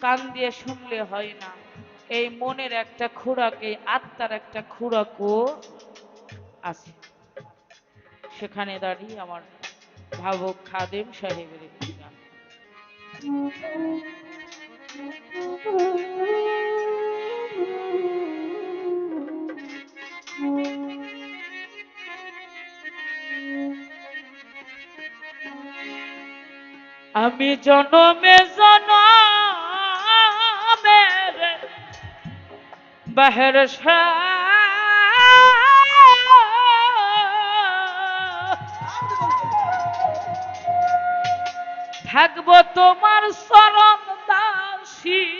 কান দিয়ে শুনলে হয় না। এই মনের একটা খুরাক এই আত্মার একটা খুরাকও আছে। সেখানে দাঁড়িয়ে আমার ভাবক খাদেম সাহেবের একটি গান। আমি জনমে জনমের বাহের থাকব তোমার শরণ দাসী।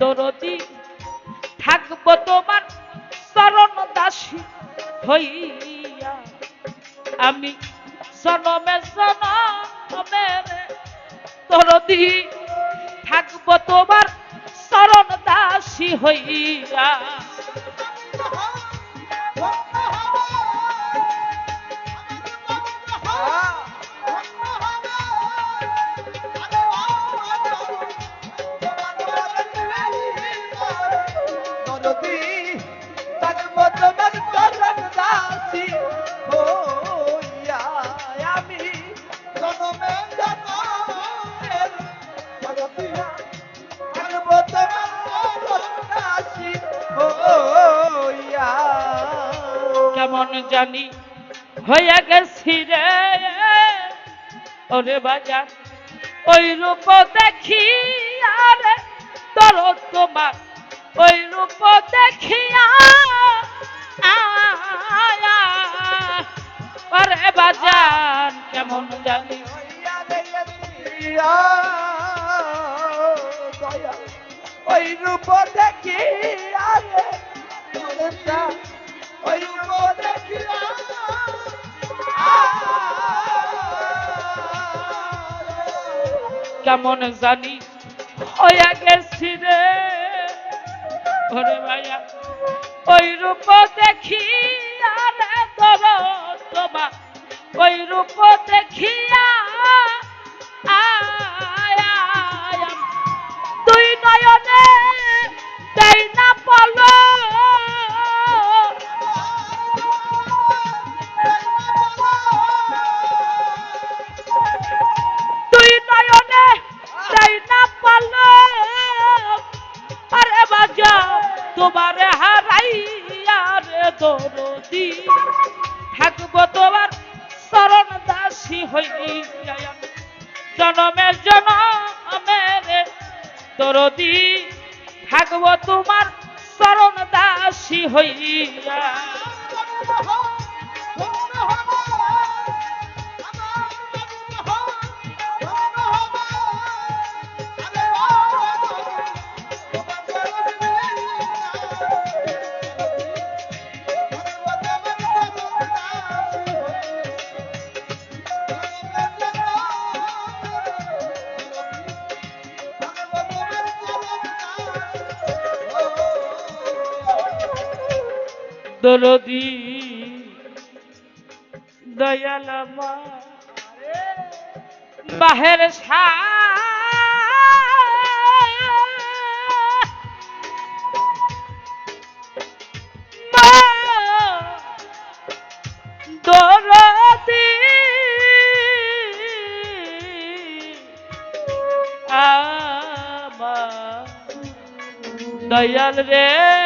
দরদি থাকব তোমার চরণ দাসী হইয়া। আমি সনমে সনমে দরদি থাকব তোমার শরণ দাসী হইয়া। জানি হইয়া গেছি রে। ওরে বাজার ওই রূপ দেখি। কেমন জানি হয়ে গেছি রে। ওরে ভাইয়া, ওই রূপ দেখি আর তোর তোমা ওই রূপ দেখিয়া দরদি থাকব তোমার শরণ দাসী হইয়া জনমের জনমের দরদি থাকব তোমার শরণ দাসী হইয়া দরদি। দয়াল বাহের দরদি। আমার। দয়াল রে।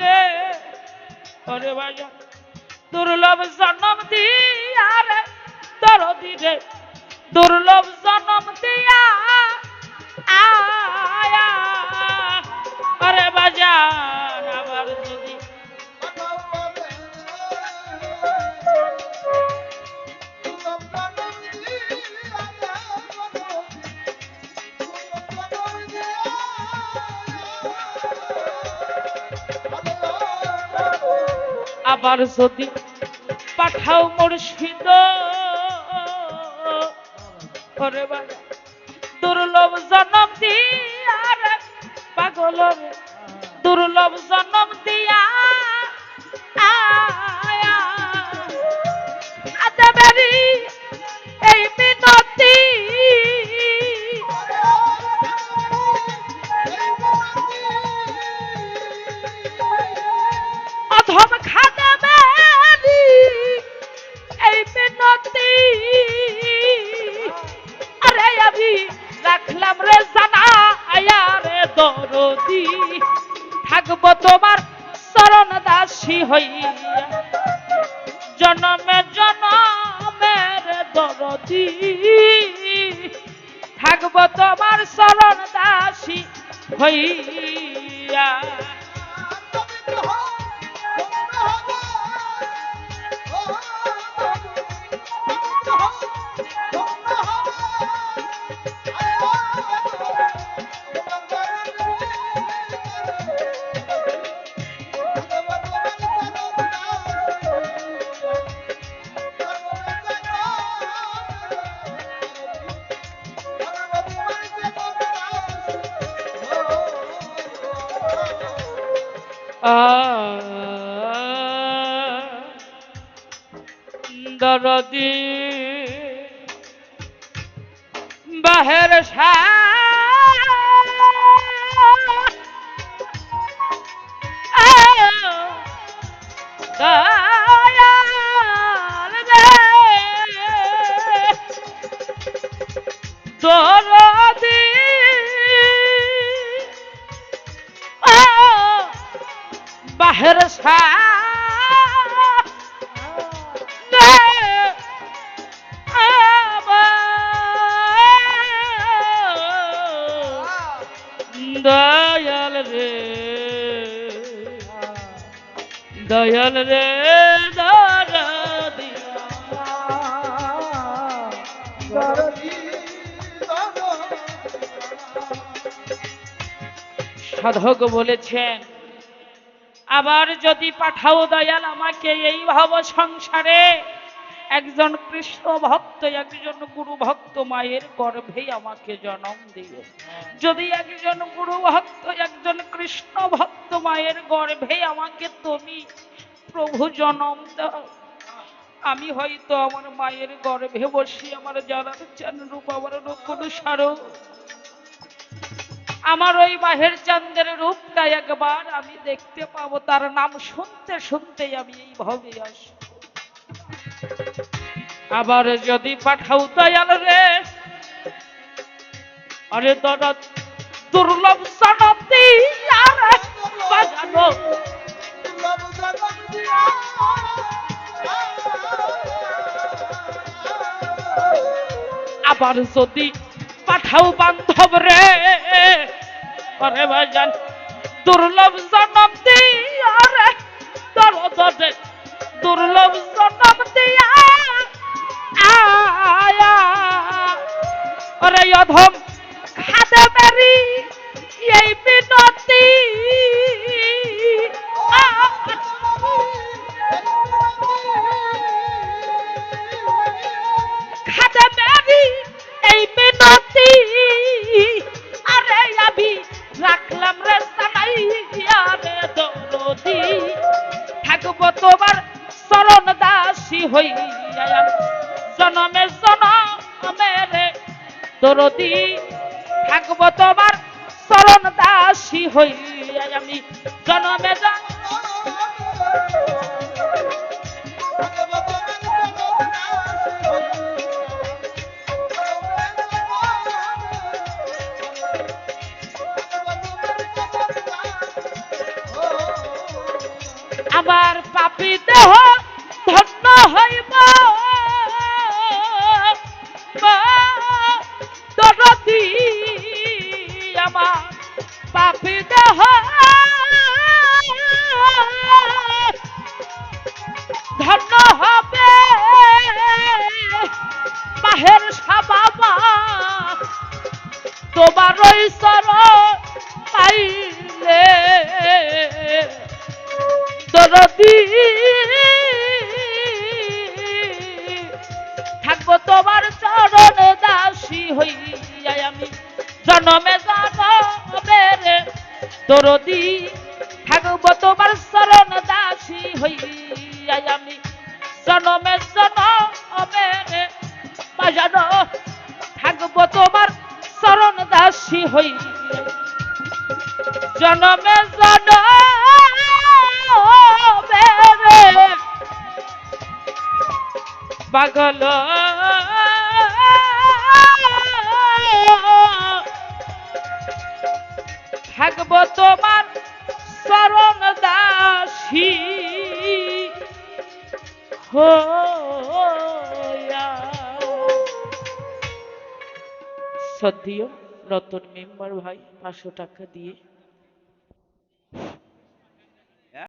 রে। ওরে বাজা দুর্লভ জন্ম দিয়া রে তোর দিরে দুর্লভ জন্ম দিয়া আয়া। আরে বাজা আবার যদি পাঠাও মুর্শিদ দুর্লভ জনম দি আর পাগল দুর্লভ জনম দিয়া দরদি বাহের সা দয়াল রে সাধক বলেছেন, আবার যদি পাঠাও দয়াল আমাকে এই ভাব সংসারে, একজন কৃষ্ণ ভক্ত, একজন গুরু ভক্ত মায়ের গর্ভে আমাকে জন্ম দিও যদি একজন গুরু ভক্ত, একজন কৃষ্ণ ভক্ত মায়ের গর্ভে আমাকে তুমি প্রভু জন্ম দাও। আমি হয়তো আমার মায়ের গর্ভে বসে, আমার জানার চান রূপ আমার রূপ অনুসার আমার ওই মাহের চান্দের রূপটা একবার আমি দেখতে পাবো, তার নাম শুনতে শুনতেই আমি এই ভাবে আসি আবার যদি পাঠাও দয়াল রে, আরে দাদা, দুর্লভ সনতি আর বাজানো। আবার যদি পাঠাও বান্ধব রে, আরে ভাইজান, দুর্লভ জনম দিয়া রে দরদে দুর্লভ জনম দিয়া আয়া, আরে অধম দরদি থাকব তোমার চরণ দাসী হইয়া চরণ পাইলে দরদি থাকব তোমার চরণ দাসী হইয়া আমি। জনমে জনমে দরদি। থাকব তোমার চরণ দাসী হইয়া আমি। জনমে জনমে জনমে পাগল। থাকব তোমার চরণ দাসী। সদ্যীয় রতন মেম্বার ভাই পাঁচশো টাকা দিয়ে